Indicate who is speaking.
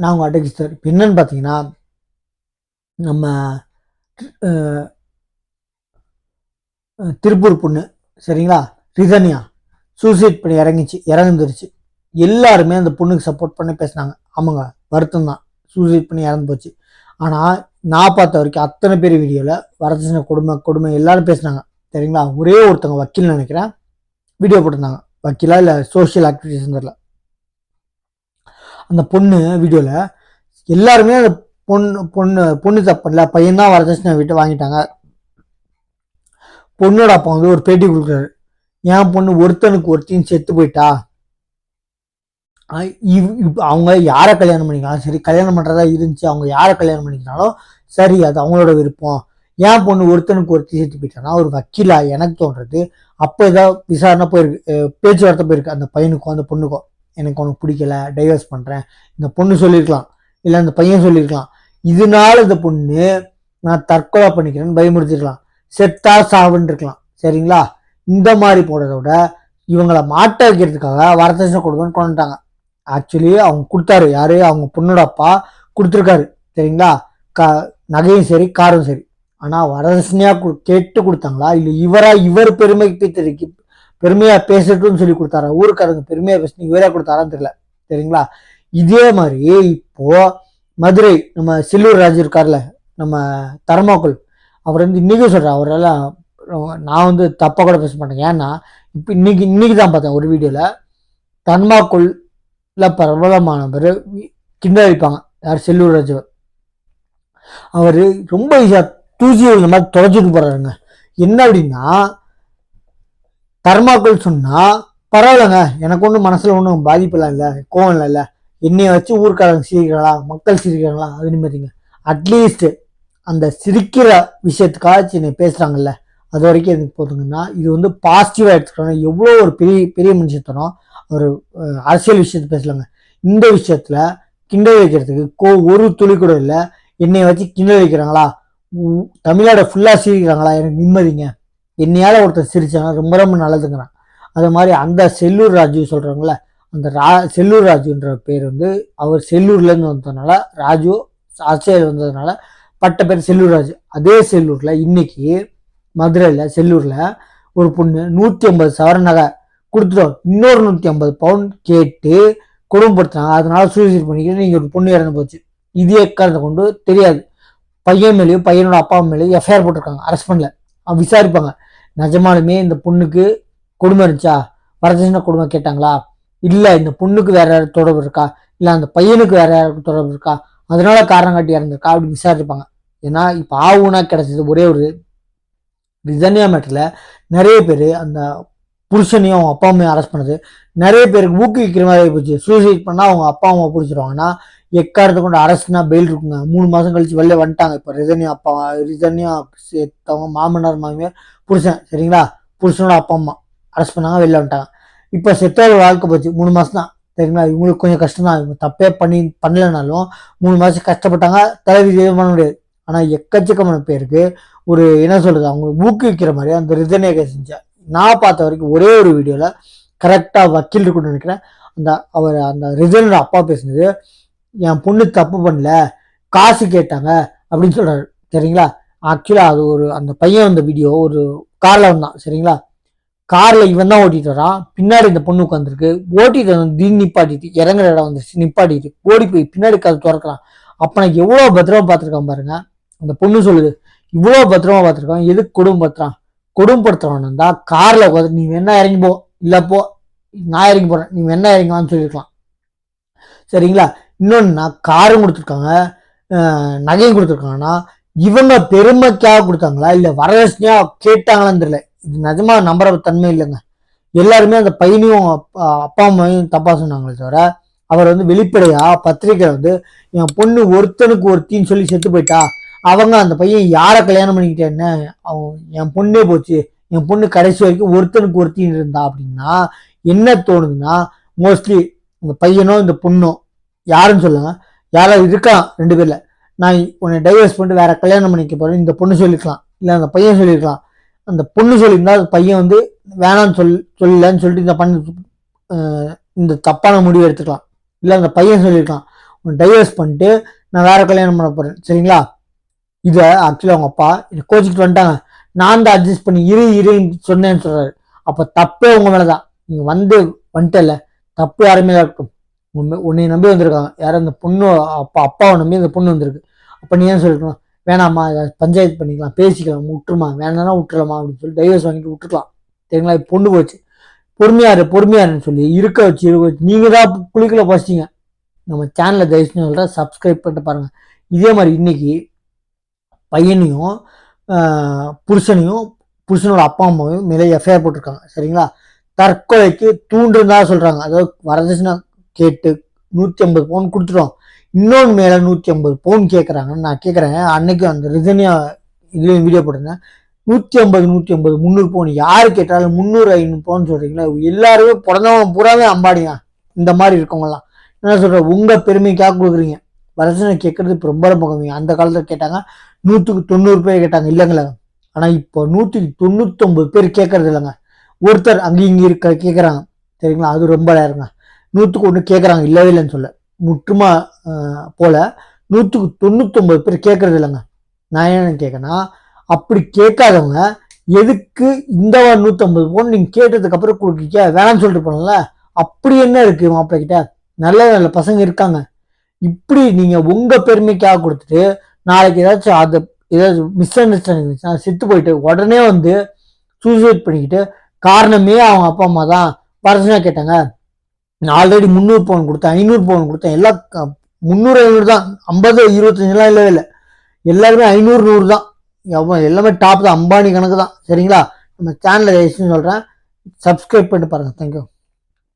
Speaker 1: நான் உங்கள் அட்டகிஸ்டர் இப்போ என்னன்னு பார்த்தீங்கன்னா நம்ம திருப்பூர் பொண்ணு சரிங்களா? ரிதன்யா. சூசைட் பண்ணி இறங்கிச்சு இறந்துருச்சு. எல்லாருமே அந்த பொண்ணுக்கு சப்போர்ட் பண்ணி பேசினாங்க. ஆமாங்க வருத்தம் தான். சூசைட் பண்ணி இறந்து போச்சு. ஆனால் நான் பார்த்த வரைக்கும் அத்தனை பேர் வீடியோவில் வரதட்சணை கொடுமை கொடுமை எல்லாரும் பேசினாங்க. சரிங்களா? ஒரே ஒருத்தவங்க வக்கீல் நினைக்கிறேன். வீடியோ போட்டிருந்தாங்க. வக்கீலா இல்லை சோஷியல் ஆக்டிவிட்டிஸ் தெரில அந்த பொண்ணு வீடியோவில் எல்லாருமே அந்த பொண்ணு பொண்ணு பொண்ணு தப்பல பையன் தான் வரதட்சணை விட்டு வாங்கிட்டாங்க. பொண்ணோட அப்பா வந்து ஒரு பேட்டி கொடுக்குறாரு. என் பொண்ணு ஒருத்தனுக்கு ஒருத்தின்னு செத்து போயிட்டா. இவ்- அவங்க யாரை கல்யாணம் பண்ணிக்கலாம்? சரி கல்யாணம் பண்ணுறதா இருந்துச்சு. அவங்க யாரை கல்யாணம் பண்ணிக்கிறாலும் சரி அது அவங்களோட விருப்பம். என் பொண்ணு ஒருத்தனுக்கு ஒருத்தி செத்து போயிட்டானா? ஒரு வக்கீலா? எனக்கு தோன்றது. அப்போ ஏதாவது விசாரணை போயிருக்கு பேச்சுவார்த்தை போயிருக்கு அந்த பையனுக்கும் அந்த பொண்ணுக்கும். எனக்கு உனக்கு பிடிக்கல டைவர்ஸ் பண்ணுறேன் இந்த பொண்ணு சொல்லியிருக்கலாம். இல்லை அந்த பையன் சொல்லியிருக்கலாம். இதனால இந்த பொண்ணு நான் தற்கொலை பண்ணிக்கிறேன்னு பயமுறுத்திருக்கலாம். செத்தா சாவுன்னு இருக்கலாம். சரிங்களா? இந்த மாதிரி போடுறத விட இவங்களை மாட்ட வைக்கிறதுக்காக வரதட்சணை கொடுக்கணும்னு கொண்டுட்டாங்க. ஆக்சுவலி அவங்க கொடுத்தாரு. யாரு? அவங்க பொண்ணோட அப்பா கொடுத்துருக்காரு. சரிங்களா? கா நகையும் சரி காரும் சரி. ஆனால் வரதட்சணையாக கேட்டு கொடுத்தாங்களா? இல்லை இவராக இவர் பெருமைக்கு தெரிவிக்க பெருமையா பேசட்டும்னு சொல்லி கொடுத்தாரா? ஊருக்காரங்க பெருமையா பேசணும் இவரா கொடுத்தாரான்னு தெரியல. சரிங்களா? இதே மாதிரி இப்போ மதுரை நம்ம செல்லூர் ராஜு இருக்கார்ல நம்ம தர்மாக்குள் அவர் வந்து இன்னைக்கும் சொல்றாரு அவரெல்லாம் நான் வந்து தப்பா கூட பேச மாட்டேன். ஏன்னா இப்போ இன்னைக்கு இன்னைக்கு தான் பார்த்தேன் ஒரு வீடியோல தன்மாக்குள்ள பிரபலமானவர் கிண்டடிப்பாங்க யார்? செல்லூர் ராஜு. அவர் ரொம்ப ஈஸியாக தூசி இந்த மாதிரி தொலைச்சிட்டு போறாருங்க. என்ன அப்படின்னா தர்மாக்குள் சொன்னா பரவாயில்லைங்க. எனக்கு ஒன்றும் மனசில் ஒன்றும் பாதிப்பெல்லாம் இல்லை கோவம் இல்லை இல்லை. என்னைய வச்சு ஊர்க்காரங்க சிரிக்கிறாங்களா மக்கள் சிரிக்கிறாங்களா அது நிம்மதிங்க அட்லீஸ்ட் அந்த சிரிக்கிற விஷயத்துக்காச்சும் என்னை பேசுகிறாங்கல்ல அது வரைக்கும் எனக்கு போதுங்கன்னா இது வந்து பாசிட்டிவாக எடுத்துக்கணும் எவ்வளோ ஒரு பெரிய பெரிய மனுஷத்தனம். ஒரு அரசியல் விஷயத்தை பேசலாங்க. இந்த விஷயத்தில் கிண்டல் வைக்கிறதுக்கு கோ ஒரு துளி கூட இல்லை. என்னை வச்சு கிண்டல் வைக்கிறாங்களா உ- தமிழ்நாடு ஃபுல்லாக சிரிக்கிறாங்களா எனக்கு நிம்மதிங்க. என்னையால் ஒருத்தர் சிரிச்சாங்க ரொம்ப ரொம்ப நல்லதுங்கிறான். அது மாதிரி அந்த செல்லூர் ராஜு சொல்கிறாங்கள அந்த ரா செல்லூர் ராஜுன்ற பேர் வந்து அவர் செல்லூர்லேருந்து வந்ததுனால ராஜு ஆஸ்திரேலியா வந்ததுனால பட்ட பேர் செல்லூர் ராஜு. அதே செல்லூரில் இன்னைக்கு மதுரையில் செல்லூரில் ஒரு பொண்ணு நூற்றி ஐம்பது சவர நகை கொடுத்துட்டோம் இன்னொரு நூற்றி ஐம்பது பவுன் கேட்டு குடும்பப்படுத்தினாங்க அதனால சூசைட் பண்ணிக்கிட்டு நீங்கள் ஒரு பொண்ணு இறந்து போச்சு. இது எக்காரத்தை கொண்டு தெரியாது. பையன் மேலேயும் பையனோட அப்பா மேலேயும் எஃப்ஐஆர் போட்டிருக்காங்க. அரெஸ்ட் பண்ணல. விசாரிப்பாங்க. நிஜமாலுமே இந்த பொண்ணுக்கு கொடுமை இருந்துச்சா? வரதட்சணை கொடுமை கேட்டாங்களா? இல்லை இந்த பொண்ணுக்கு வேற யாராவது தொடர்பு இருக்கா? இல்லை அந்த பையனுக்கு வேற யாருக்கும் தொடர்பு இருக்கா? அதனால காரணம் காட்டி இறந்துருக்கா? அப்படின்னு விசாரிப்பாங்க ஏன்னா இப்போ ஆவுனா கிடைச்சது ஒரே ஒரு ரிசன்யா மேட்டரில் நிறைய பேர் அந்த புருஷனையும் அவங்க அப்பா அம்மையும் அரெஸ்ட் பண்ணது. நிறைய பேருக்கு ஊக்குவிக்கிற மாதிரி போச்சு. சூசைட் பண்ணால் அவங்க அப்பா அம்மா பிடிச்சிருவாங்கன்னா எக்காரத்தை கொண்டு அரசுனா பெயில் இருக்குங்க. மூணு மாதம் கழிச்சு வெளில வந்துட்டாங்க. இப்போ ரிதன்யா அப்பா ரிதன்யா சேர்த்தவங்க மாமனார் மாமியார் புருஷன் சரிங்களா? புருஷனோட அப்பா அம்மா. அரெஸ்ட் பண்ணாங்க வெளில வந்துட்டாங்க. இப்போ செத்தோட வாழ்க்கை போச்சு. மூணு மாதம் தான். சரிங்களா? இவங்களுக்கு கொஞ்சம் கஷ்டம் தான். இவங்க தப்பே பண்ணி பண்ணலனாலும் மூணு மாதம் கஷ்டப்பட்டாங்க. தலைவிதி பண்ண முடியாது. ஆனால் எக்கச்சக்கமான பேருக்கு ஒரு என்ன சொல்கிறது அவங்க ஊக்குவிக்கிற மாதிரி அந்த ரிசனே செஞ்சேன் நான் பார்த்த வரைக்கும் ஒரே ஒரு வீடியோவில் கரெக்டாக வக்கீல் இருக்குன்னு நினைக்கிறேன். அந்த அவர் அந்த ரிதனோட அப்பா பேசினது என் பொண்ணு தப்பு பண்ணல காசு கேட்டாங்க அப்படின்னு சொல்கிறாரு சரிங்களா? ஆக்சுவலாக அது ஒரு அந்த பையன் வந்த வீடியோ ஒரு காரில் வந்தான். சரிங்களா? காரில் இவன் தான் ஓட்டிட்டு வரான். பின்னாடி இந்த பொண்ணு உட்காந்துருக்கு ஓட்டிட்டு வந்து திடீர்னு நிப்பாட்டிட்டு இறங்குற இடம் வந்துருச்சு. நிப்பாட்டிட்டு ஓடி போய் பின்னாடி கதை திறக்கிறான். அப்போ நான் எவ்வளோ பத்திரமா பார்த்துருக்கான் பாருங்க. அந்த பொண்ணு சொல்லுது இவ்வளோ பத்திரமா பார்த்துருக்கான். எதுக்கு குடும்பப்படுத்துறான் குடும்பப்படுத்துறவன் இருந்தால் காரில் உட்காந்து நீ வேணா இறங்கி போ. இல்லை போ. நான் இறங்கி போகிறேன் நீ வேணா இறங்கிவான்னு சொல்லியிருக்கலாம். சரிங்களா? இன்னொன்னா காரும் கொடுத்துருக்காங்க நகையும் கொடுத்துருக்காங்கன்னா இவங்க பெருமைக்காக கொடுத்தாங்களா? இல்லை வரதட்சணையா கேட்டாங்களான்னு தெரியல. இது நிஜமா நம்புற தன்மை இல்லைங்க. எல்லாருமே அந்த பையனையும் அப்பா அப்பா அம்மாவையும் தப்பாக சொன்னாங்களே தவிர அவர் வந்து வெளிப்படையா பத்திரிக்கை வந்து என் பொண்ணு ஒருத்தனுக்கு ஒருத்தின்னு சொல்லி செத்து போயிட்டா அவங்க அந்த பையன் யாரை கல்யாணம் பண்ணிக்கிட்டேன்னு அவன் என் பொண்ணே போச்சு என் பொண்ணு கடைசி வரைக்கும் ஒருத்தனுக்கு ஒருத்தின்னு இருந்தா அப்படின்னா என்ன தோணுதுன்னா மோஸ்ட்லி இந்த பையனோ இந்த பொண்ணோ யாருன்னு சொல்லுங்க யாரோ இருக்கலாம் ரெண்டு பேரில். நான் உன்னை டைவர்ஸ் பண்ணிட்டு வேற கல்யாணம் பண்ணிக்க போகிறேன் இந்த பொண்ணு சொல்லிக்கலாம் இல்லை அந்த பையன் சொல்லியிருக்கலாம் அந்த பொண்ணு சொல்லியிருந்தா அந்த பையன் வந்து வேணாம்னு சொல் சொல்லலன்னு சொல்லிட்டு இந்த பண்ண இந்த தப்பான முடிவு எடுத்துக்கலாம். இல்லை அந்த பையன் சொல்லியிருக்கலாம் டைவர்ஸ் பண்ணிட்டு நான் வேற கல்யாணம் பண்ண போகிறேன் சரிங்களா? இதை ஆக்சுவலி அவங்க அப்பா கோச்சிக்கிட்டு வந்துட்டாங்க. நான் தான் அட்ஜஸ்ட் பண்ணி இரு இருன்னு சொன்னேன்னு சொல்கிறாரு அப்போ தப்பே உங்கள் மேலே தான் நீங்கள் வந்து வந்துட்டல தப்பு யாருமே தான் இருக்கும் உன்னை- நம்பி வந்திருக்காங்க யாரும் அந்த பொண்ணு அப்பா அப்பாவை நம்பி அந்த பொண்ணு வந்திருக்கு. அப்போ நீ ஏன் சொல்லிருக்கணும்? வேணாம்மா பஞ்சாயத்து பண்ணிக்கலாம் பேசிக்கலாம் விட்டுருமா? வேணாம்னா விட்டுறலாமா? அப்படின்னு சொல்லி டைவர்ஸ் வாங்கிட்டு விட்டுருக்கலாம். சரிங்களா பொண்ணு போச்சு. பொறுமையாரு பொறுமையாருன்னு சொல்லி இருக்க வச்சு இருக்க வச்சு. நீங்கள் தான் குளிக்கல பசிங்க நம்ம சேனலை தயவுசு சொல்கிற சப்ஸ்கிரைப் பண்ணிட்டு பாருங்கள் இதே மாதிரி இன்னைக்கு பையனையும் புருஷனையும் புருஷனோட அப்பா அம்மாவையும் மேலே எஃப்ஐஆர் போட்டிருக்காங்க. சரிங்களா? தற்கொலைக்கு தூண்டுதா சொல்கிறாங்க அதாவது வரதட்சணை கேட்டு நூற்றி ஐம்பது பவுன் கொடுத்துட்டோம். இன்னொன்று மேலே நூற்றி ஐம்பது பவுன் கேட்குறாங்கன்னு நான் கேட்குறேன் அன்னைக்கு அந்த ரிசனியா இதுலேயும் வீடியோ போட்டிருந்தேன். நூற்றி ஐம்பது நூற்றி ஐம்பது முந்நூறு பவுன். யார் கேட்டாலும் முந்நூறு ஐநூறு பவுன் சொல்கிறீங்களா எல்லாருமே பிறந்தவங்க பூராவே அம்பாடிங்க இந்த மாதிரி இருக்கவங்கலாம். என்ன சொல்கிறேன் உங்கள் பெருமைக்காக கொடுக்குறீங்க. வரதட்சணை கேட்குறது இப்போ ரொம்ப ரொம்ப கம்மி. அந்த காலத்தில் கேட்டாங்க நூற்றுக்கு தொண்ணூறு பேர் கேட்டாங்க. இல்லைங்களா. ஆனால் இப்போ நூற்றுக்கு தொண்ணூத்தொம்பது பேர் கேட்கறது இல்லைங்க. ஒருத்தர் அங்கேயும் இங்கே இருக்க கேட்குறாங்க சரிங்களா? அது ரொம்ப நேரங்க நூற்றுக்கு ஒன்று கேட்குறாங்க இல்லவே இல்லைன்னு சொல்ல. முற்றுமா போல நூற்றுக்கு தொண்ணூத்தொம்பது பேர் கேட்கறது இல்லைங்க. நான் என்னென்னு கேட்கனா அப்படி கேட்காதவங்க எதுக்கு இந்த வாரம் நூற்றம்பது போன் நீங்கள் கேட்டதுக்கு அப்புறம் கொடுக்க வேணாம்னு சொல்லிட்டு போனல அப்படி என்ன இருக்கு மாப்பிள்ளைகிட்ட? நல்ல நல்ல பசங்க இருக்காங்க. இப்படி நீங்க உங்க பெருமைக்காக கொடுத்துட்டு நாளைக்கு ஏதாச்சும் அது ஏதாச்சும் மிஸ் அண்டர்ஸ்டாண்டிங் செத்து போயிட்டு உடனே வந்து சூசைட் பண்ணிக்கிட்டு காரணமே அவங்க அப்பா அம்மா தான். வரதட்சணை கேட்டாங்க. நான் ஆல்ரெடி முந்நூறு பவுன் கொடுத்தேன் ஐநூறு பவுன் கொடுத்தேன். எல்லா க- முந்நூறு ஐநூறு தான். ஐம்பது இருபத்தஞ்சுலாம் இல்லவே இல்லை. எல்லாருமே ஐநூறு நூறு தான். எவ்வளோ எல்லாமே டாப் தான். அம்பானி கணக்கு தான். சரிங்களா? நம்ம சேனலில் சொல்கிறேன் சப்ஸ்கிரைப் பண்ணிட்டு பாருங்கள் தேங்க்யூ